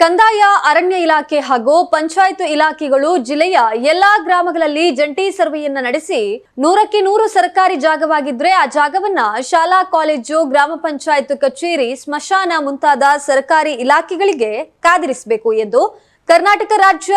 ಕಂದಾಯ ಅರಣ್ಯ ಇಲಾಖೆ ಹಾಗೂ ಪಂಚಾಯತ್ ಇಲಾಖೆಗಳು ಜಿಲ್ಲೆಯ ಎಲ್ಲಾ ಗ್ರಾಮಗಳಲ್ಲಿ ಜಂಟಿ ಸರ್ವೆಯನ್ನ ನಡೆಸಿ ನೂರಕ್ಕೆ ನೂರು ಸರ್ಕಾರಿ ಜಾಗವಾಗಿದ್ರೆ ಆ ಜಾಗವನ್ನ ಶಾಲಾ, ಕಾಲೇಜು, ಗ್ರಾಮ ಪಂಚಾಯತ್, ಕಚೇರಿ, ಸ್ಮಶಾನ ಮುಂತಾದ ಸರ್ಕಾರಿ ಇಲಾಖೆಗಳಿಗೆ ಕಾದಿರಿಸಬೇಕು ಎಂದು ಕರ್ನಾಟಕ ರಾಜ್ಯ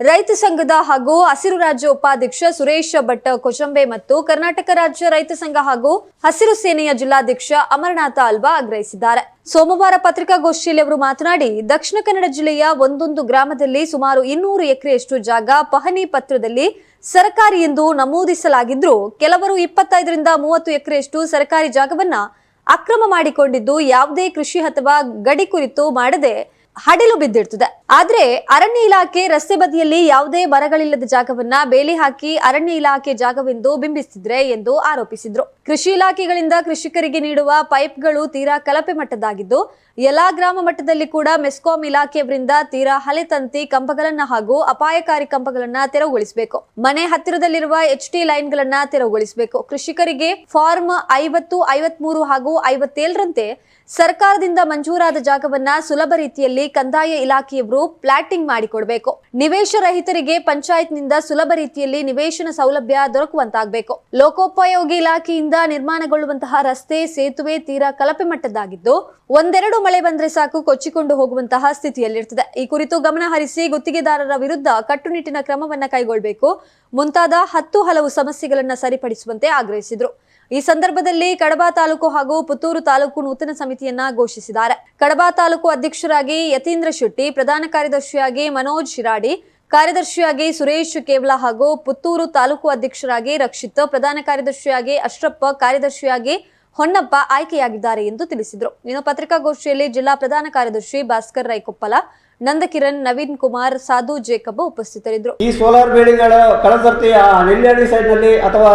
ರೈತ ಸಂಘದ ಹಾಗೂ ಹಸಿರು ರಾಜ್ಯ ಉಪಾಧ್ಯಕ್ಷ ಸುರೇಶ್ ಭಟ್ ಕೊಚಂಬೆ ಮತ್ತು ಕರ್ನಾಟಕ ರಾಜ್ಯ ರೈತ ಸಂಘ ಹಾಗೂ ಹಸಿರು ಸೇನೆಯ ಜಿಲ್ಲಾಧ್ಯಕ್ಷ ಅಮರನಾಥ ಅಲ್ವಾ ಆಗ್ರಹಿಸಿದ್ದಾರೆ. ಸೋಮವಾರ ಪತ್ರಿಕಾಗೋಷ್ಠಿಯಲ್ಲಿ ಅವರು ಮಾತನಾಡಿ, ದಕ್ಷಿಣ ಕನ್ನಡ ಜಿಲ್ಲೆಯ ಒಂದೊಂದು ಗ್ರಾಮದಲ್ಲಿ ಸುಮಾರು ಇನ್ನೂರು ಎಕರೆಯಷ್ಟು ಜಾಗ ಪಹಣಿ ಪತ್ರದಲ್ಲಿ ಸರ್ಕಾರಿ ಎಂದು ನಮೂದಿಸಲಾಗಿದ್ರೂ ಕೆಲವರು ಇಪ್ಪತ್ತೈದರಿಂದ ಮೂವತ್ತು ಎಕರೆಯಷ್ಟು ಸರ್ಕಾರಿ ಜಾಗವನ್ನ ಅಕ್ರಮ ಮಾಡಿಕೊಂಡಿದ್ದು ಯಾವುದೇ ಕೃಷಿ ಅಥವಾ ಗಡಿ ಕುರಿತು ಮಾಡದೆ ಹಡಿಲು ಬಿದ್ದಿರ್ತದೆ ಆದ್ರೆ ಅರಣ್ಯ ಇಲಾಖೆ ರಸ್ತೆ ಬದಿಯಲ್ಲಿ ಯಾವುದೇ ಮರಗಳಿಲ್ಲದ ಜಾಗವನ್ನ ಬೇಲಿ ಹಾಕಿ ಅರಣ್ಯ ಇಲಾಖೆ ಜಾಗವೆಂದು ಬಿಂಬಿಸ್ತಿದ್ರೆ ಎಂದು ಆರೋಪಿಸಿದ್ರು. ಕೃಷಿ ಇಲಾಖೆಗಳಿಂದ ಕೃಷಿಕರಿಗೆ ನೀಡುವ ಪೈಪ್ಗಳು ತೀರಾ ಕಲಪೆ ಮಟ್ಟದಾಗಿದ್ದು ಎಲ್ಲಾ ಗ್ರಾಮ ಮಟ್ಟದಲ್ಲಿ ಕೂಡ ಮೆಸ್ಕಾಂ ಇಲಾಖೆಯವರಿಂದ ತೀರಾ ಹಳೆ ತಂತಿ ಕಂಬಗಳನ್ನ ಹಾಗೂ ಅಪಾಯಕಾರಿ ಕಂಬಗಳನ್ನ ತೆರವುಗೊಳಿಸಬೇಕು. ಮನೆ ಹತ್ತಿರದಲ್ಲಿರುವ ಎಚ್ ಟಿ ಲೈನ್ಗಳನ್ನ ತೆರವುಗೊಳಿಸಬೇಕು. ಕೃಷಿಕರಿಗೆ ಫಾರ್ಮ್ ಐವತ್ತು, ಐವತ್ಮೂರು ಹಾಗೂ ಐವತ್ತೇಳರಂತೆ ಸರ್ಕಾರದಿಂದ ಮಂಜೂರಾದ ಜಾಗವನ್ನ ಸುಲಭ ರೀತಿಯಲ್ಲಿ ಕಂದಾಯ ಇಲಾಖೆಯವರು ಪ್ಲಾಟಿಂಗ್ ಮಾಡಿಕೊಡ್ಬೇಕು. ನಿವೇಶ ರಹಿತರಿಗೆ ಪಂಚಾಯತ್ನಿಂದ ಸುಲಭ ರೀತಿಯಲ್ಲಿ ನಿವೇಶನ ಸೌಲಭ್ಯ ದೊರಕುವಂತಾಗಬೇಕು. ಲೋಕೋಪಯೋಗಿ ಇಲಾಖೆಯಿಂದ ನಿರ್ಮಾಣಗೊಳ್ಳುವಂತಹ ರಸ್ತೆ, ಸೇತುವೆ, ತೀರಾ ಕಲಪೆ ಮಟ್ಟದ್ದಾಗಿದ್ದು, ಒಂದೆರಡು ಮಳೆ ಬಂದ್ರೆ ಸಾಕು ಕೊಚ್ಚಿಕೊಂಡು ಹೋಗುವಂತಹ ಸ್ಥಿತಿಯಲ್ಲಿರ್ತದೆ ಈ ಕುರಿತು ಗಮನ ಹರಿಸಿ ಗುತ್ತಿಗೆದಾರರ ವಿರುದ್ಧ ಕಟ್ಟುನಿಟ್ಟಿನ ಕ್ರಮವನ್ನ ಕೈಗೊಳ್ಳಬೇಕು ಮುಂತಾದ ಹತ್ತು ಹಲವು ಸಮಸ್ಯೆಗಳನ್ನ ಸರಿಪಡಿಸುವಂತೆ ಆಗ್ರಹಿಸಿದ್ರು. ಈ ಸಂದರ್ಭದಲ್ಲಿ ಕಡಬ ತಾಲೂಕು ಹಾಗೂ ಪುತ್ತೂರು ತಾಲೂಕು ನೂತನ ಸಮಿತಿಯನ್ನ ಘೋಷಿಸಿದ್ದಾರೆ. ಕಡಬ ತಾಲೂಕು ಅಧ್ಯಕ್ಷರಾಗಿ ಯತೀಂದ್ರ ಶೆಟ್ಟಿ, ಪ್ರಧಾನ ಕಾರ್ಯದರ್ಶಿಯಾಗಿ ಮನೋಜ್ ಶಿರಾಡಿ, ಕಾರ್ಯದರ್ಶಿಯಾಗಿ ಸುರೇಶ್ ಕೇವಲ ಹಾಗೂ ಪುತ್ತೂರು ತಾಲೂಕು ಅಧ್ಯಕ್ಷರಾಗಿ ರಕ್ಷಿತ್, ಪ್ರಧಾನ ಕಾರ್ಯದರ್ಶಿಯಾಗಿ ಅಶ್ರಪ್ಪ, ಕಾರ್ಯದರ್ಶಿಯಾಗಿ ಹೊನ್ನಪ್ಪ ಆಯ್ಕೆಯಾಗಿದ್ದಾರೆ ಎಂದು ತಿಳಿಸಿದರು. ಇನ್ನು ಪತ್ರಿಕಾಗೋಷ್ಠಿಯಲ್ಲಿ ಜಿಲ್ಲಾ ಪ್ರಧಾನ ಕಾರ್ಯದರ್ಶಿ ಭಾಸ್ಕರ್ ರೈಕೊಪ್ಪಲ ನಂದಕಿರಣ್, ನವೀನ್ ಕುಮಾರ್, ಸಾಧು ಜೇಕಬ್ ಉಪಸ್ಥಿತರಿದ್ದರು. ಈ ಸೋಲಾರ್ ಬೇಲಿಗಳ ಕಳಸರ್ತಿ, ಆ ಸೈಡ್ ಸೈಡ್ನಲ್ಲಿ ಅಥವಾ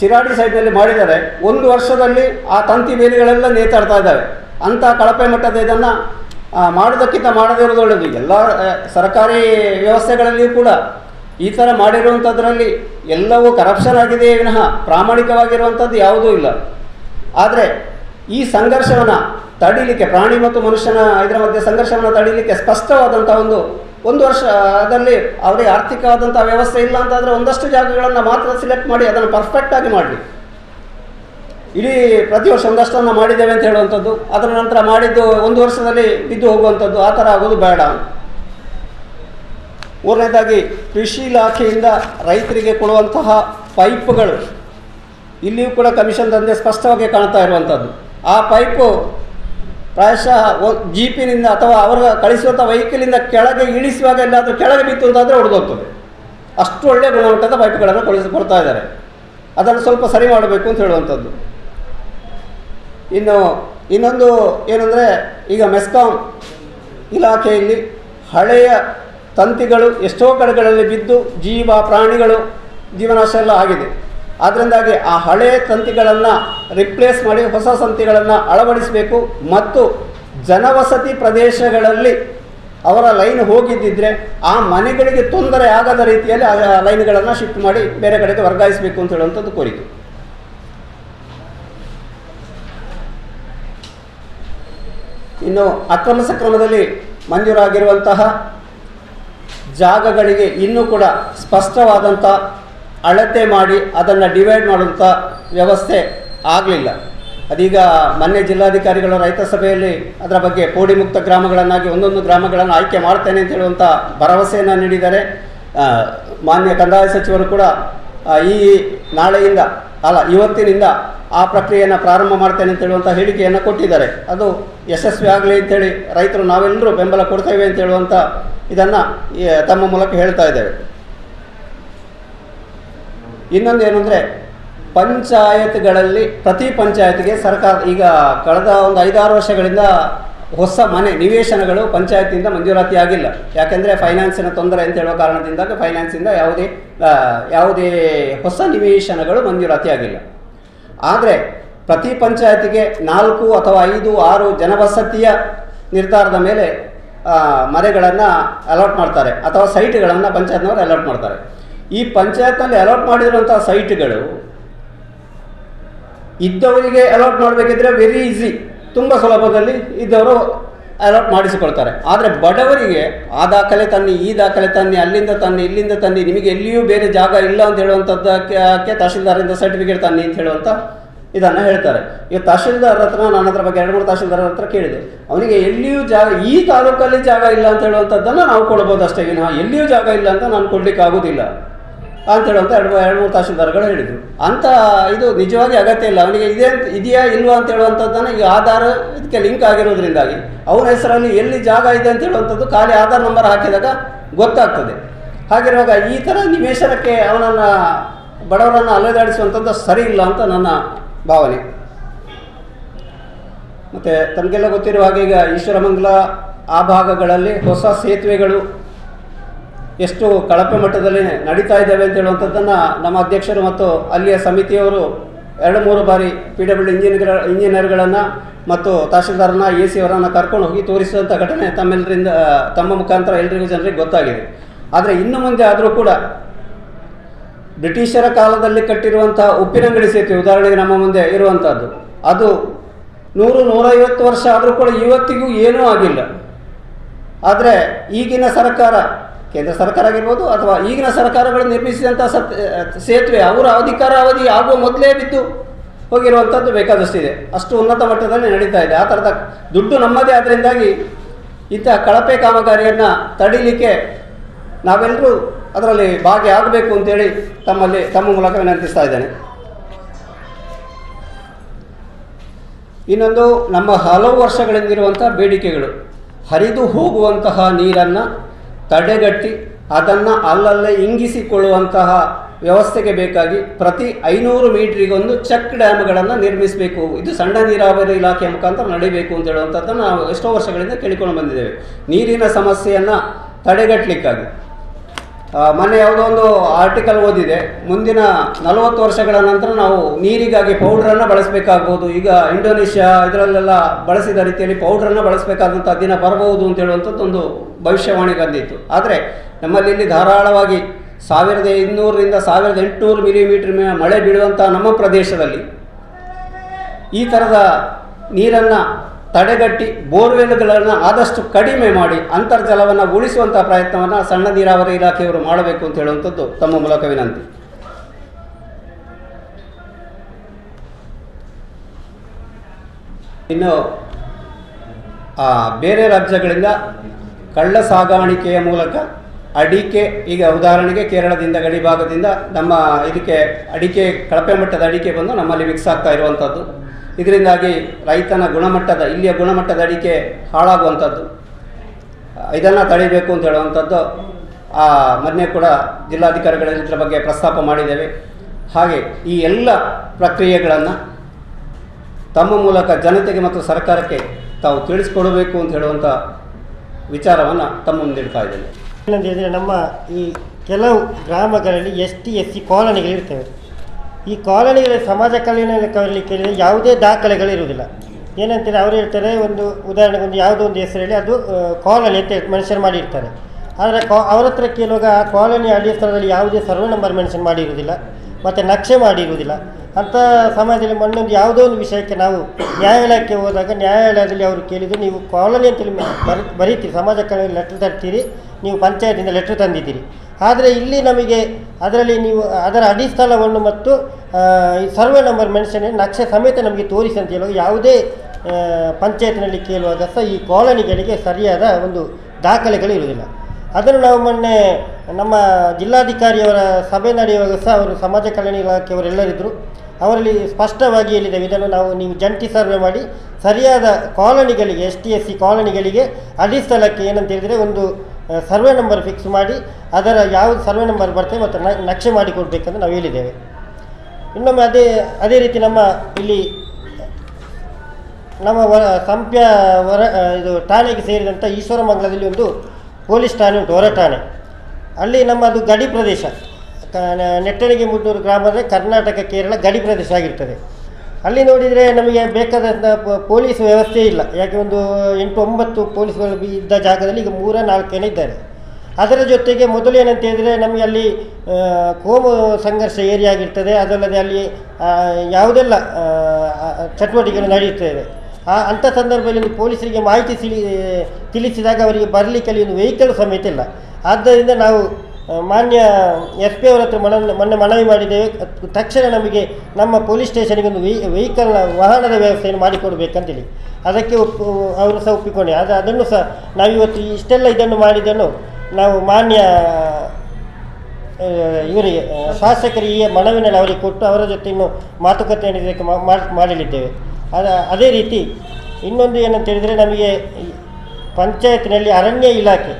ಶಿರಾಡಿ ಸೈಡ್ನಲ್ಲಿ ಮಾಡಿದರೆ ಒಂದು ವರ್ಷದಲ್ಲಿ ಆ ತಂತಿ ಬೇಲಿಗಳೆಲ್ಲ ನೇತಾಡ್ತಾ ಇದ್ದಾವೆ. ಅಂಥ ಕಳಪೆ ಮಟ್ಟದ ಇದನ್ನು ಮಾಡೋದಕ್ಕಿಂತ ಮಾಡದೇ ಒಳ್ಳೆಯದು ಎಲ್ಲ ಸರ್ಕಾರಿ ವ್ಯವಸ್ಥೆಗಳಲ್ಲಿಯೂ ಕೂಡ ಈ ಥರ ಮಾಡಿರುವಂಥದ್ರಲ್ಲಿ ಎಲ್ಲವೂ ಕರಪ್ಷನ್ ಆಗಿದೆಯೇ ವಿನಃ ಪ್ರಾಮಾಣಿಕವಾಗಿರುವಂಥದ್ದು ಯಾವುದೂ ಇಲ್ಲ. ಆದರೆ ಈ ಸಂಘರ್ಷವನ್ನು ತಡೀಲಿಕ್ಕೆ, ಪ್ರಾಣಿ ಮತ್ತು ಮನುಷ್ಯನ ಇದರ ಮಧ್ಯೆ ಸಂಘರ್ಷವನ್ನು ತಡೀಲಿಕ್ಕೆ ಸ್ಪಷ್ಟವಾದಂಥ ಒಂದು ಒಂದು ವರ್ಷ, ಅದರಲ್ಲಿ ಅವರಿಗೆ ಆರ್ಥಿಕವಾದಂಥ ವ್ಯವಸ್ಥೆ ಇಲ್ಲ ಅಂತಾದರೆ ಒಂದಷ್ಟು ಜಾಗಗಳನ್ನು ಮಾತ್ರ ಸಿಲೆಕ್ಟ್ ಮಾಡಿ ಅದನ್ನು ಪರ್ಫೆಕ್ಟಾಗಿ ಮಾಡಲಿ. ಇಡೀ ಪ್ರತಿ ವರ್ಷ ಒಂದಷ್ಟನ್ನು ಮಾಡಿದ್ದೇವೆ ಅಂತ ಹೇಳುವಂಥದ್ದು. ಅದರ ನಂತರ ಮಾಡಿದ್ದು ಒಂದು ವರ್ಷದಲ್ಲಿ ಬಿದ್ದು ಹೋಗುವಂಥದ್ದು. ಆ ಥರ ಆಗೋದು ಬೇಡ. ಮೂರನೇದಾಗಿ, ಕೃಷಿ ಇಲಾಖೆಯಿಂದ ರೈತರಿಗೆ ಕೊಡುವಂತಹ ಪೈಪ್ಗಳು ಇಲ್ಲಿಯೂ ಕೂಡ ಕಮಿಷನ್ ತಂದೆ ಸ್ಪಷ್ಟವಾಗಿ ಕಾಣ್ತಾ ಇರುವಂಥದ್ದು. ಆ ಪೈಪು ಪ್ರಾಯಶಃ ಜೀಪಿನಿಂದ ಅಥವಾ ಅವರ ಕಳಿಸುವಂಥ ವೆಹಿಕಲಿಂದ ಕೆಳಗೆ ಇಳಿಸುವಾಗ ಎಲ್ಲಾದರೂ ಕೆಳಗೆ ಬಿತ್ತು ಅಂತಾದರೆ ಹೊಡೆದೋಗ್ತದೆ ಅಷ್ಟು ಒಳ್ಳೆಯ ಗುಣಮಟ್ಟದ ಪೈಪ್ಗಳನ್ನು ಕಳಿಸಿ, ಕೊಡ್ತಾ ಇದ್ದಾರೆ. ಅದನ್ನು ಸ್ವಲ್ಪ ಸರಿ ಮಾಡಬೇಕು ಅಂತ ಹೇಳುವಂಥದ್ದು. ಇನ್ನು ಇನ್ನೊಂದು ಏನಂದರೆ ಈಗ ಮೆಸ್ಕಾಂ ಇಲಾಖೆಯಲ್ಲಿ ಹಳೆಯ ತಂತಿಗಳು ಎಷ್ಟೋ ಕಡೆಗಳಲ್ಲಿ ಬಿದ್ದು ಜೀವ ಪ್ರಾಣಿಗಳು ಜೀವನಾಶ ಎಲ್ಲ ಆಗಿದೆ. ಅದರಿಂದಾಗಿ ಆ ಹಳೆಯ ತಂತಿಗಳನ್ನು ರಿಪ್ಲೇಸ್ ಮಾಡಿ ಹೊಸ ತಂತಿಗಳನ್ನು ಅಳವಡಿಸಬೇಕು ಮತ್ತು ಜನವಸತಿ ಪ್ರದೇಶಗಳಲ್ಲಿ ಅವರ ಲೈನ್ ಹೋಗಿದ್ದಿದ್ರೆ ಆ ಮನೆಗಳಿಗೆ ತೊಂದರೆ ಆಗದ ರೀತಿಯಲ್ಲಿ ಆ ಲೈನ್ಗಳನ್ನು ಶಿಫ್ಟ್ ಮಾಡಿ ಬೇರೆ ಕಡೆಗೆ ವರ್ಗಾಯಿಸಬೇಕು ಅಂತ ಹೇಳುವಂಥದ್ದು ಕೋರಿಕೆ. ಇನ್ನು ಅಕ್ರಮ ಸಕ್ರಮದಲ್ಲಿ ಮಂಜೂರಾಗಿರುವಂತಹ ಜಾಗಗಳಿಗೆ ಇನ್ನೂ ಕೂಡ ಸ್ಪಷ್ಟವಾದಂಥ ಅಳತೆ ಮಾಡಿ ಅದನ್ನು ಡಿವೈಡ್ ಮಾಡುವಂಥ ವ್ಯವಸ್ಥೆ ಆಗಲಿಲ್ಲ. ಅದೀಗ ಮೊನ್ನೆ ಜಿಲ್ಲಾಧಿಕಾರಿಗಳ ರೈತ ಸಭೆಯಲ್ಲಿ ಅದರ ಬಗ್ಗೆ ಕೋಡಿ ಮುಕ್ತ ಗ್ರಾಮಗಳನ್ನಾಗಿ, ಒಂದೊಂದು ಗ್ರಾಮಗಳನ್ನು ಆಯ್ಕೆ ಮಾಡ್ತೇನೆ ಅಂತ ಹೇಳುವಂಥ ಭರವಸೆಯನ್ನು ನೀಡಿದ್ದಾರೆ. ಮಾನ್ಯ ಕಂದಾಯ ಸಚಿವರು ಕೂಡ ಈ ನಾಳೆಯಿಂದ, ಅಲ್ಲ, ಇವತ್ತಿನಿಂದ ಆ ಪ್ರಕ್ರಿಯೆಯನ್ನು ಪ್ರಾರಂಭ ಮಾಡ್ತೇನೆ ಅಂತ ಹೇಳುವಂಥ ಹೇಳಿಕೆಯನ್ನು ಕೊಟ್ಟಿದ್ದಾರೆ. ಅದು ಯಶಸ್ವಿ ಆಗಲಿ ಅಂತೇಳಿ ರೈತರು ನಾವೆಲ್ಲರೂ ಬೆಂಬಲ ಕೊಡ್ತೇವೆ ಅಂತ ಹೇಳುವಂಥ ಇದನ್ನು ತಮ್ಮ ಮೂಲಕ ಹೇಳ್ತಾ ಇದ್ದೇವೆ. ಇನ್ನೊಂದು ಏನಂದರೆ ಪಂಚಾಯತ್ಗಳಲ್ಲಿ, ಪ್ರತಿ ಪಂಚಾಯತ್ಗೆ ಸರ್ಕಾರ, ಈಗ ಕಳೆದ ಒಂದು ಐದಾರು ವರ್ಷಗಳಿಂದ ಹೊಸ ಮನೆ, ನಿವೇಶನಗಳು ಪಂಚಾಯತಿಯಿಂದ ಮಂಜೂರಾತಿ ಆಗಿಲ್ಲ. ಯಾಕೆಂದರೆ ಫೈನಾನ್ಸಿನ ತೊಂದರೆ ಅಂತ ಹೇಳುವ ಕಾರಣದಿಂದ ಫೈನಾನ್ಸಿಂದ ಯಾವುದೇ ಯಾವುದೇ ಹೊಸ ನಿವೇಶನಗಳು ಮಂಜೂರಾತಿ ಆಗಿಲ್ಲ. ಆದರೆ, ಪ್ರತಿ ಪಂಚಾಯತಿಗೆ ನಾಲ್ಕು ಅಥವಾ ಐದು, ಆರು ಜನವಸತಿಯ ನಿರ್ಧಾರದ ಮೇಲೆ ಮನೆಗಳನ್ನು ಅಲಾಟ್ ಮಾಡ್ತಾರೆ. ಅಥವಾ ಸೈಟ್ಗಳನ್ನು ಪಂಚಾಯತ್ನವರು ಅಲಾಟ್ ಮಾಡ್ತಾರೆ. ಈ ಪಂಚಾಯತ್ನಲ್ಲಿ ಅಲಾಟ್ ಮಾಡಿರುವಂಥ ಸೈಟ್ಗಳು ಇದ್ದವರಿಗೆ ಅಲಾಟ್ ಮಾಡಬೇಕಿದ್ರೆ ವೆರಿ ಈಸಿ ತುಂಬ ಸುಲಭದಲ್ಲಿ ಇದ್ದವರು ಅಲಾಟ್ ಮಾಡಿಸಿಕೊಳ್ತಾರೆ. ಆದರೆ ಬಡವರಿಗೆ ಆ ದಾಖಲೆ ತನ್ನಿ, ಈ ದಾಖಲೆ ತನ್ನಿ, ಅಲ್ಲಿಂದ ತನ್ನಿ, ಇಲ್ಲಿಂದ ತನ್ನಿ, ನಿಮಗೆ ಎಲ್ಲಿಯೂ ಬೇರೆ ಜಾಗ ಇಲ್ಲ ಅಂತ ಹೇಳುವಂಥದ್ದಕ್ಕೆ ತಹಶೀಲ್ದಾರಿಂದ ಸರ್ಟಿಫಿಕೇಟ್ ತನ್ನಿ ಅಂತ ಹೇಳುವಂಥ ಇದನ್ನು ಹೇಳ್ತಾರೆ. ಈಗ ತಹಶೀಲ್ದಾರ್ ಹತ್ರ, ನಾನು ಅದರ ಬಗ್ಗೆ ಎರಡು ಮೂರು ತಹಶೀಲ್ದಾರರ ಹತ್ರ ಕೇಳಿದೆ. ಅವನಿಗೆ ಎಲ್ಲಿಯೂ ಜಾಗ, ಈ ತಾಲೂಕಲ್ಲಿ ಜಾಗ ಇಲ್ಲ ಅಂತ ಹೇಳುವಂಥದ್ದನ್ನು ನಾವು ಕೊಡ್ಬೋದು ಅಷ್ಟೇ ವಿನಃ. ಎಲ್ಲಿಯೂ ಜಾಗ ಇಲ್ಲ ಅಂತ ನಾನು ಕೊಡ್ಲಿಕ್ಕೆ ಆಗೋದಿಲ್ಲ ಅಂತ ಹೇಳುವಂಥ ಎರಡು ಎರಡು ಮೂರು ತಹಶೀಲ್ದಾರ್ಗಳು ಹೇಳಿದರು. ಅಂತ ಇದು ನಿಜವಾಗಿ ಅಗತ್ಯ ಇಲ್ಲ. ಅವನಿಗೆ ಇದೆ ಇದೆಯಾ ಇಲ್ವಾ ಅಂತ ಹೇಳುವಂಥದ್ದನ್ನು ಈಗ ಆಧಾರ ಇದಕ್ಕೆ ಲಿಂಕ್ ಆಗಿರೋದ್ರಿಂದಾಗಿ ಅವನ ಹೆಸರಲ್ಲಿ ಎಲ್ಲಿ ಜಾಗ ಇದೆ ಅಂತ ಹೇಳುವಂಥದ್ದು ಖಾಲಿ ಆಧಾರ್ ನಂಬರ್ ಹಾಕಿದಾಗ ಗೊತ್ತಾಗ್ತದೆ. ಹಾಗಿರುವಾಗ ಈ ಥರ ನಿವೇಶನಕ್ಕೆ ಅವನನ್ನು ಬಡವರನ್ನು ಅಲೆದಾಡಿಸುವಂಥದ್ದು ಸರಿ ಇಲ್ಲ ಅಂತ ನನ್ನ ಭಾವನೆ. ಮತ್ತು ತಮಗೆಲ್ಲ ಗೊತ್ತಿರುವ ಹಾಗೆ ಈಗ ಈಶ್ವರಮಂಗಲ ಆ ಭಾಗಗಳಲ್ಲಿ ಹೊಸ ಸೇತುವೆಗಳು ಎಷ್ಟು ಕಳಪೆ ಮಟ್ಟದಲ್ಲಿ ನಡೀತಾ ಇದ್ದಾವೆ ಅಂತ ಹೇಳುವಂಥದ್ದನ್ನು ನಮ್ಮ ಅಧ್ಯಕ್ಷರು ಮತ್ತು ಅಲ್ಲಿಯ ಸಮಿತಿಯವರು ಎರಡು ಮೂರು ಬಾರಿ ಪಿ ಡಬ್ಲ್ಯೂ ಇಂಜಿನಿಯರ್ ಇಂಜಿನಿಯರ್ಗಳನ್ನು ಮತ್ತು ತಹಶೀಲ್ದಾರನ ಎ ಸಿ ಅವರನ್ನು ಕರ್ಕೊಂಡು ಹೋಗಿ ತೋರಿಸಿದಂಥ ಘಟನೆ ತಮ್ಮೆಲ್ಲರಿಂದ ತಮ್ಮ ಮುಖಾಂತರ ಎಲ್ರಿಗೂ ಜನರಿಗೆ ಗೊತ್ತಾಗಿದೆ. ಆದರೆ ಇನ್ನು ಮುಂದೆ ಆದರೂ ಕೂಡ ಬ್ರಿಟಿಷರ ಕಾಲದಲ್ಲಿ ಕಟ್ಟಿರುವಂಥ ಉಪ್ಪಿನಂಗಡಿ ಸೇತುವೆ ಉದಾಹರಣೆಗೆ ನಮ್ಮ ಮುಂದೆ ಇರುವಂಥದ್ದು, ಅದು ನೂರು ನೂರೈವತ್ತು ವರ್ಷ ಆದರೂ ಕೂಡ ಇವತ್ತಿಗೂ ಏನೂ ಆಗಿಲ್ಲ. ಆದರೆ ಈಗಿನ ಸರ್ಕಾರ ಕೇಂದ್ರ ಸರ್ಕಾರ ಆಗಿರ್ಬೋದು ಅಥವಾ ಈಗಿನ ಸರ್ಕಾರಗಳು ನಿರ್ಮಿಸಿದಂಥ ಸತ್ ಸೇತುವೆ, ಅವರ ಅಧಿಕಾರ ಅವಧಿ ಆಗುವ ಮೊದಲೇ ಬಿದ್ದು ಹೋಗಿರುವಂಥದ್ದು ಬೇಕಾದಷ್ಟಿದೆ ಅಷ್ಟು ಉನ್ನತ ಮಟ್ಟದಲ್ಲಿ ನಡೀತಾ ಇದೆ. ಆ ಥರದ ದುಡ್ಡು ನಮ್ಮದೇ ಆದ್ದರಿಂದಾಗಿ ಇಂಥ ಕಳಪೆ ಕಾಮಗಾರಿಯನ್ನು ತಡೀಲಿಕ್ಕೆ ನಾವೆಲ್ಲರೂ ಅದರಲ್ಲಿ ಭಾಗಿಯಾಗಬೇಕು ಅಂತೇಳಿ ತಮ್ಮಲ್ಲಿ, ತಮ್ಮ ಮೂಲಕ ವಿನಂತಿಸ್ತಾ ಇದ್ದೇನೆ. ಇನ್ನೊಂದು, ನಮ್ಮ ಹಲವು ವರ್ಷಗಳಿಂದಿರುವಂಥ ಬೇಡಿಕೆಗಳು, ಹರಿದು ಹೋಗುವಂತಹ ನೀರನ್ನು ತಡೆಗಟ್ಟಿ ಅದನ್ನು ಅಲ್ಲಲ್ಲೇ ಇಂಗಿಸಿಕೊಳ್ಳುವಂತಹ ವ್ಯವಸ್ಥೆಗೆ ಬೇಕಾಗಿ ಪ್ರತಿ ಐನೂರು ಮೀಟ್ರಿಗೊಂದು ಚೆಕ್ ಡ್ಯಾಮ್ಗಳನ್ನು ನಿರ್ಮಿಸಬೇಕು. ಇದು ಸಣ್ಣ ನೀರಾವರಿ ಇಲಾಖೆಯ ಮುಖಾಂತರ ನಡೀಬೇಕು ಅಂತ ಹೇಳುವಂಥದ್ದನ್ನು ನಾವು ಎಷ್ಟೋ ವರ್ಷಗಳಿಂದ ಕೇಳಿಕೊಂಡು ಬಂದಿದ್ದೇವೆ. ನೀರಿನ ಸಮಸ್ಯೆಯನ್ನು ತಡೆಗಟ್ಟಲಿಕ್ಕಾಗಿ ಮೊನ್ನೆ ಯಾವುದೋ ಒಂದು ಆರ್ಟಿಕಲ್ ಓದಿದೆ. ಮುಂದಿನ ನಲವತ್ತು ವರ್ಷಗಳ ನಂತರ ನಾವು ನೀರಿಗಾಗಿ ಪೌಡ್ರನ್ನು ಬಳಸಬೇಕಾಗ್ಬೋದು. ಈಗ ಇಂಡೋನೇಷ್ಯಾ ಇದರಲ್ಲೆಲ್ಲ ಬಳಸಿದ ರೀತಿಯಲ್ಲಿ ಪೌಡ್ರನ್ನು ಬಳಸಬೇಕಾದಂಥ ದಿನ ಬರಬಹುದು ಅಂತ ಹೇಳುವಂಥದ್ದು ಒಂದು ಭವಿಷ್ಯವಾಣಿ ಬಂದಿತ್ತು. ಆದರೆ ನಮ್ಮಲ್ಲಿ ಇಲ್ಲಿ ಧಾರಾಳವಾಗಿ ಸಾವಿರದ ಇನ್ನೂರರಿಂದ ಸಾವಿರದ ಎಂಟುನೂರು ಮಿಲಿಮೀಟರ್ ಮಳೆ ಬೀಳುವಂಥ ನಮ್ಮ ಪ್ರದೇಶದಲ್ಲಿ ಈ ಥರದ ನೀರನ್ನು ತಡೆಗಟ್ಟಿ ಬೋರ್ವೆಲ್ಗಳನ್ನು ಆದಷ್ಟು ಕಡಿಮೆ ಮಾಡಿ ಅಂತರ್ಜಲವನ್ನು ಉಳಿಸುವಂಥ ಪ್ರಯತ್ನವನ್ನು ಸಣ್ಣ ನೀರಾವರಿ ಇಲಾಖೆಯವರು ಮಾಡಬೇಕು ಅಂತ ಹೇಳುವಂಥದ್ದು ತಮ್ಮ ಮೂಲಕ ವಿನಂತಿ. ಇನ್ನು ಬೇರೆ ರಾಜ್ಯಗಳಿಂದ ಕಳ್ಳ ಸಾಗಾಣಿಕೆಯ ಮೂಲಕ ಅಡಿಕೆ, ಈಗ ಉದಾಹರಣೆಗೆ ಕೇರಳದಿಂದ ಗಡಿ ಭಾಗದಿಂದ ನಮ್ಮ ಇದಕ್ಕೆ ಅಡಿಕೆ, ಕಳಪೆ ಮಟ್ಟದ ಅಡಿಕೆ ಬಂದು ನಮ್ಮಲ್ಲಿ ಮಿಕ್ಸ್ ಆಗ್ತಾ ಇರುವಂಥದ್ದು. ಇದರಿಂದಾಗಿ ರೈತನ ಗುಣಮಟ್ಟದ, ಇಲ್ಲಿಯ ಗುಣಮಟ್ಟದ ಅಡಿಕೆ ಹಾಳಾಗುವಂಥದ್ದು. ಇದನ್ನು ತಡಿಬೇಕು ಅಂತ ಹೇಳುವಂಥದ್ದು ಆ ಮೊನ್ನೆ ಕೂಡ ಜಿಲ್ಲಾಧಿಕಾರಿಗಳ ಇದರ ಬಗ್ಗೆ ಪ್ರಸ್ತಾಪ ಮಾಡಿದ್ದೇವೆ. ಹಾಗೆ ಈ ಎಲ್ಲ ಪ್ರಕ್ರಿಯೆಗಳನ್ನು ತಮ್ಮ ಮೂಲಕ ಜನತೆಗೆ ಮತ್ತು ಸರ್ಕಾರಕ್ಕೆ ತಾವು ತಿಳಿಸ್ಕೊಡಬೇಕು ಅಂತ ಹೇಳುವಂಥ ವಿಚಾರವನ್ನು ತಮ್ಮ ಮುಂದಿಡ್ತಾ ಇದ್ದೇನೆ. ಏನಂತ ಹೇಳಿದರೆ ನಮ್ಮ ಈ ಕೆಲವು ಗ್ರಾಮಗಳಲ್ಲಿ ಎಸ್ ಟಿ, ಎಸ್ ಸಿ ಕಾಲೋನಿಗಳಿರ್ತವೆ. ಈ ಕಾಲೋನಿಗಳ ಸಮಾಜ ಕಲ್ಯಾಣ ಕಲ್ಯಾಣದಲ್ಲಿ ಕೇಳಿದರೆ ಯಾವುದೇ ದಾಖಲೆಗಳಿರುವುದಿಲ್ಲ. ಏನಂತೇಳಿ ಅವರು ಹೇಳ್ತಾರೆ, ಒಂದು ಉದಾಹರಣೆಗೆ ಒಂದು ಯಾವುದೋ ಒಂದು ಹೆಸರು ಹೇಳಿ ಅದು ಕಾಲನಿ ಕಾಲೋನಿ ಅಂತ ಮೆನ್ಷನ್ ಮಾಡಿರ್ತಾರೆ. ಆದರೆ ಕಾ, ಅವ್ರ ಹತ್ರ ಕೇಳುವಾಗ ಆ ಕಾಲೋನಿ ಅಡಿಯ ಸ್ಥಳದಲ್ಲಿ ಯಾವುದೇ ಸರ್ವೆ ನಂಬರ್ ಮೆನ್ಷನ್ ಮಾಡಿರುವುದಿಲ್ಲ, ಮತ್ತು ನಕ್ಷೆ ಮಾಡಿರುವುದಿಲ್ಲ. ಅಂಥ ಸಮಾಜದಲ್ಲಿ ಮಣ್ಣೊಂದು ಯಾವುದೋ ಒಂದು ವಿಷಯಕ್ಕೆ ನಾವು ನ್ಯಾಯಾಲಯಕ್ಕೆ ಹೋದಾಗ ನ್ಯಾಯಾಲಯದಲ್ಲಿ ಅವರು ಕೇಳಿದ್ರು, ನೀವು ಕಾಲೋನಿ ಅಂತೇಳಿ ಬರಿ, ಬರೀತೀರಿ, ಸಮಾಜ ಕಲ್ಯಾಣ ಲೆಟ್ರ್ ತರ್ತೀರಿ, ನೀವು ಪಂಚಾಯತಿಂದ ಲೆಟ್ರ್ ತಂದಿದ್ದೀರಿ. ಆದರೆ ಇಲ್ಲಿ ನಮಗೆ ಅದರಲ್ಲಿ ನೀವು, ಅದರ ಅಡಿಸ್ಥಳವನ್ನು ಮತ್ತು ಈ ಸರ್ವೆ ನಂಬರ್ ಮೆನ್ಷನ್ ನಕ್ಷೆ ಸಮೇತ ನಮಗೆ ತೋರಿಸಿ ಅಂತ ಹೇಳುವಾಗ ಯಾವುದೇ ಪಂಚಾಯತ್ನಲ್ಲಿ ಕೇಳುವಾಗ ಸಹ ಈ ಕಾಲೋನಿಗಳಿಗೆ ಸರಿಯಾದ ಒಂದು ದಾಖಲೆಗಳು ಇರುವುದಿಲ್ಲ. ಅದನ್ನು ನಾವು ಮೊನ್ನೆ ನಮ್ಮ ಜಿಲ್ಲಾಧಿಕಾರಿಯವರ ಸಭೆ ನಡೆಯುವಾಗ ಸಹ ಅವರು ಸಮಾಜ ಕಲ್ಯಾಣ ಇಲಾಖೆಯವರೆಲ್ಲರಿದ್ದರು ಅವರಲ್ಲಿ ಸ್ಪಷ್ಟವಾಗಿ ಹೇಳಿದ್ದೇವೆ ಇದನ್ನು ನಾವು ನೀವು ಜಂಟಿ ಸರ್ವೆ ಮಾಡಿ ಸರಿಯಾದ ಕಾಲೋನಿಗಳಿಗೆ, ಎಸ್ ಟಿ ಎಸ್ ಸಿ ಕಾಲೋನಿಗಳಿಗೆ ಅಡಿಸ್ಥಳಕ್ಕೆ ಏನಂತ ಹೇಳಿದರೆ ಒಂದು ಸರ್ವೆ ನಂಬರ್ ಫಿಕ್ಸ್ ಮಾಡಿ ಅದರ ಯಾವುದು ಸರ್ವೆ ನಂಬರ್ ಬರ್ತದೆ ಮತ್ತು ನಕ್ಷೆ ಮಾಡಿಕೊಡ್ಬೇಕಂತ ನಾವು ಹೇಳಿದ್ದೇವೆ. ಇನ್ನೊಮ್ಮೆ ಅದೇ ಅದೇ ರೀತಿ ನಮ್ಮ ಇಲ್ಲಿ ನಮ್ಮ ವ ಸಂಪ್ಯ ಆ, ಇದು ಠಾಣೆಗೆ ಸೇರಿದಂಥ ಈಶ್ವರಮಂಗಲದಲ್ಲಿ ಒಂದು ಪೊಲೀಸ್ ಠಾಣೆ ಉಂಟು ಹೊರ ಠಾಣೆ. ಅಲ್ಲಿ ನಮ್ಮದು ಗಡಿ ಪ್ರದೇಶ ನೆಟ್ಟಣಿಗೆ ಮುಟ್ಟೂರು ಗ್ರಾಮದ ಕರ್ನಾಟಕ ಕೇರಳ ಗಡಿ ಪ್ರದೇಶ ಆಗಿರ್ತದೆ. ಅಲ್ಲಿ ನೋಡಿದರೆ ನಮಗೆ ಬೇಕಾದಂಥ ಪೊಲೀಸ್ ವ್ಯವಸ್ಥೆ ಇಲ್ಲ. ಯಾಕೆ ಒಂದು ಎಂಟು ಒಂಬತ್ತು ಪೊಲೀಸ್ಗಳು ಇದ್ದ ಜಾಗದಲ್ಲಿ ಈಗ ಮೂರ, ನಾಲ್ಕು ಜನ ಇದ್ದಾರೆ. ಅದರ ಜೊತೆಗೆ ಮೊದಲು ಏನಂತ ಹೇಳಿದರೆ ನಮಗೆ ಅಲ್ಲಿ ಕೋಮು ಸಂಘರ್ಷ ಏರಿಯಾ ಆಗಿರ್ತದೆ. ಅದಲ್ಲದೆ ಅಲ್ಲಿ ಯಾವುದೆಲ್ಲ ಚಟುವಟಿಕೆಗಳು ನಡೆಯುತ್ತವೆ ಆ ಅಂಥ ಸಂದರ್ಭದಲ್ಲಿ ಒಂದು ಪೊಲೀಸರಿಗೆ ಮಾಹಿತಿ ತಿಳಿಸಿದಾಗ ಅವರಿಗೆ ಬರಲಿಕ್ಕೆ ಅಲ್ಲಿ ಒಂದು ವೆಹಿಕಲ್ ಸಮೇತ ಇಲ್ಲ. ಆದ್ದರಿಂದ ನಾವು ಮಾನ್ಯ ಎಸ್ ಪಿ ಅವರ ಹತ್ರ ಮನ ಮೊನ್ನೆ ಮನವಿ ಮಾಡಿದ್ದೇವೆ. ತಕ್ಷಣ ನಮಗೆ ನಮ್ಮ ಪೊಲೀಸ್ ಸ್ಟೇಷನಿಗೆ ಒಂದು ವೆಹಿ ವೆಹಿಕಲ್ನ ವಾಹನದ ವ್ಯವಸ್ಥೆಯನ್ನು ಮಾಡಿಕೊಡಬೇಕಂತೇಳಿ. ಅದಕ್ಕೆ ಒಪ್ಪು ಅವರು ಸಹ ಒಪ್ಪಿಕೊಂಡೆ. ಆದರೆ ಅದನ್ನು ಸಹ ನಾವಿವತ್ತು ಇಷ್ಟೆಲ್ಲ ಇದನ್ನು ಮಾಡಿದ್ದನ್ನು ನಾವು ಮಾನ್ಯ ಇವರಿಗೆ ಶಾಸಕರು ಈ ಮನವಿನಲ್ಲಿ ಅವರಿಗೆ ಕೊಟ್ಟು ಅವರ ಜೊತೆ ಇನ್ನು ಮಾತುಕತೆ ಇದಕ್ಕೆ ಮಾಡಲಿದ್ದೇವೆ. ಅದ ಅದೇ ರೀತಿ ಇನ್ನೊಂದು ಏನಂತ ಹೇಳಿದರೆ ನಮಗೆ ಪಂಚಾಯತ್ನಲ್ಲಿ ಅರಣ್ಯ ಇಲಾಖೆ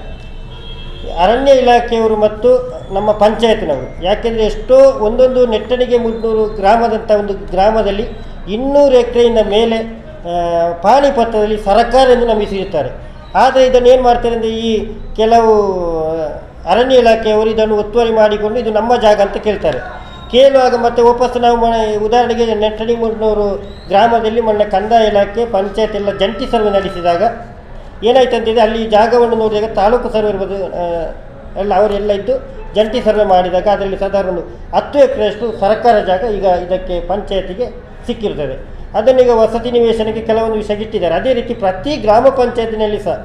ಅರಣ್ಯ ಇಲಾಖೆಯವರು ಮತ್ತು ನಮ್ಮ ಪಂಚಾಯತ್ನವರು. ಯಾಕೆಂದರೆ ಎಷ್ಟೋ ಒಂದೊಂದು ನೆಟ್ಟಣಿಗೆ ಮುನ್ನೂರು ಗ್ರಾಮದಂಥ ಒಂದು ಗ್ರಾಮದಲ್ಲಿ ಇನ್ನೂರು ಎಕರೆಯಿಂದ ಮೇಲೆ ಪಾಣಿ ಪತ್ರದಲ್ಲಿ ಸರ್ಕಾರ ಎಂದು ನಮಗೆ ಸಿಗುತ್ತಾರೆ ಆದರೆ ಇದನ್ನು ಏನು ಮಾಡ್ತಾರೆ ಅಂದರೆ ಈ ಕೆಲವು ಅರಣ್ಯ ಇಲಾಖೆಯವರು ಇದನ್ನು ಒತ್ತುವರಿ ಮಾಡಿಕೊಂಡು ಇದು ನಮ್ಮ ಜಾಗ ಅಂತ ಕೇಳ್ತಾರೆ. ಕೇಳುವಾಗ ಮತ್ತೆ ವಾಪಸ್ ನಾವು ಮನೆ, ಉದಾಹರಣೆಗೆ ನೆಟ್ಟಣಿ ಮುನ್ನೂರು ಗ್ರಾಮದಲ್ಲಿ ಮೊನ್ನೆ ಕಂದಾಯ ಇಲಾಖೆ, ಪಂಚಾಯತ್ ಎಲ್ಲ ಜಂಟಿ ಸರ್ವೆ ನಡೆಸಿದಾಗ ಏನಾಯ್ತು ಅಂತಿದೆ ಅಲ್ಲಿ ಜಾಗವನ್ನು ನೋಡಿದಾಗ ತಾಲೂಕು ಸರ್ವೆ ಇರ್ಬೋದು ಎಲ್ಲ ಅವರೆಲ್ಲ ಇದ್ದು ಜಂಟಿ ಸರ್ವೆ ಮಾಡಿದಾಗ ಅದರಲ್ಲಿ ಸಾಧಾರಣ ಒಂದು ಹತ್ತು ಎಕರೆಯಷ್ಟು ಸರ್ಕಾರ ಜಾಗ ಈಗ ಇದಕ್ಕೆ ಪಂಚಾಯತಿಗೆ ಸಿಕ್ಕಿರ್ತದೆ. ಅದನ್ನೀಗ ವಸತಿ ನಿವೇಶನಕ್ಕೆ ಕೆಲವೊಂದು ವಿಷಯ ಇಟ್ಟಿದ್ದಾರೆ. ಅದೇ ರೀತಿ ಪ್ರತಿ ಗ್ರಾಮ ಪಂಚಾಯತಿನಲ್ಲಿ ಸಹ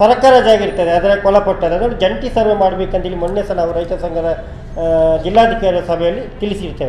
ಸರ್ಕಾರ ಜಾಗ ಇರ್ತದೆ. ಅದರ ಕೊಲಪಟ್ಟದ ಅದನ್ನು ಜಂಟಿ ಸರ್ವೆ ಮಾಡಬೇಕಂತೇಳಿ ಮೊನ್ನೆ ಸಹ ನಾವು ರೈತ ಸಂಘದ ಜಿಲ್ಲಾಧಿಕಾರಿ ಸಭೆಯಲ್ಲಿ ತಿಳಿಸಿರ್ತೇವೆ.